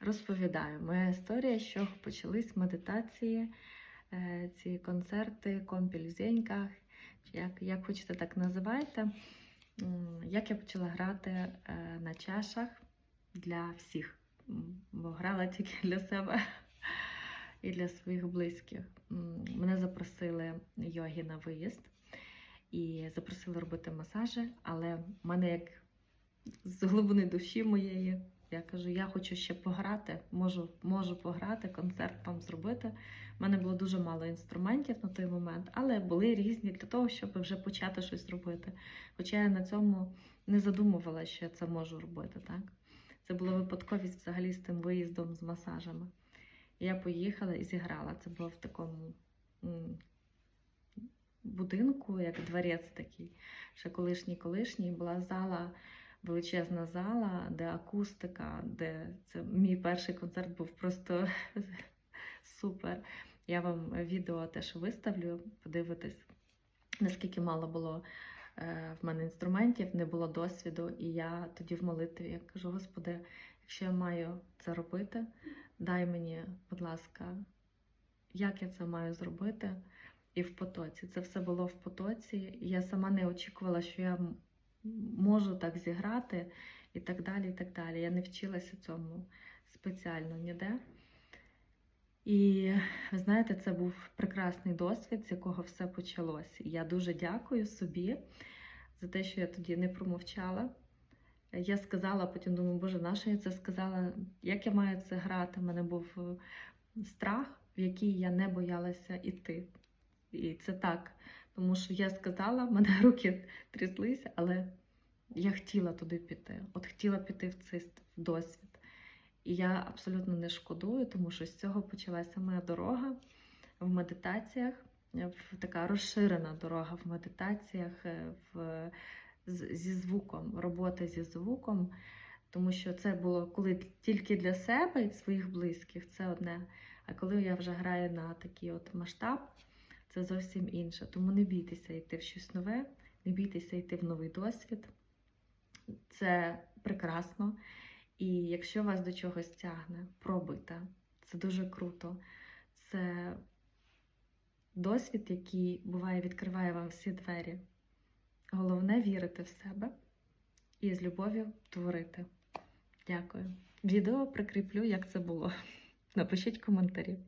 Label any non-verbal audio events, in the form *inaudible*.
Розповідаю, моя історія, що почались медитації, е, ці концерти, компіль в зеньках, як, як хочете, так називайте. Як я почала грати е, на чашах для всіх, бо грала тільки для себе і для своїх близьких. Мене запросили йоги на виїзд і запросили робити масажі, але в мене як з глибини душі моєї. Я кажу, я хочу ще пограти, можу, можу пограти, концерт вам зробити. У мене було дуже мало інструментів на той момент, але були різні для того, щоб вже почати щось робити. Хоча я на цьому не задумувала, що я це можу робити. Так? Це була випадковість взагалі з тим виїздом з масажами. Я поїхала і зіграла. Це було в такому будинку, як дворець такий, ще колишній колишній, була зала величезна зала, де акустика, де це мій перший концерт був просто *laughs* супер. Я вам відео теж виставлю, подивитись, наскільки мало було е, в мене інструментів, не було досвіду. І я тоді в молитві я кажу: Господи, якщо я маю це робити, дай мені, будь ласка, як я це маю зробити. І в потоці. Це все було в потоці. Я сама не очікувала, що я можу так зіграти і так далі. і так далі. Я не вчилася цьому спеціально ніде. І ви знаєте, це був прекрасний досвід, з якого все почалось. Я дуже дякую собі за те, що я тоді не промовчала. Я сказала, потім думаю, боже, на що я це сказала? Як я маю це грати? У мене був е, страх, в який я не боялася іти. І це так, тому що я сказала, в мене *laughs* руки тряслися, але я хотіла туди піти. От хотіла піти в цей досвід. І я абсолютно не шкодую, тому що з цього почалася моя дорога в медитаціях, в така розширена дорога в медитаціях, е, в, зі звуком, робота зі звуком. Тому що це було коли тільки для себе і своїх близьких, це одне. А коли я вже граю на такий от масштаб, це зовсім інше. Тому не бійтеся йти в щось нове, не бійтеся йти в новий досвід. Це прекрасно. І якщо вас до чогось тягне, пробуйте. Це дуже круто. Це досвід, який буває, відкриває вам всі двері. Головне вірити в себе і з любов'ю творити. Дякую. Відео прикріплю, як це було. Напишіть коментарі.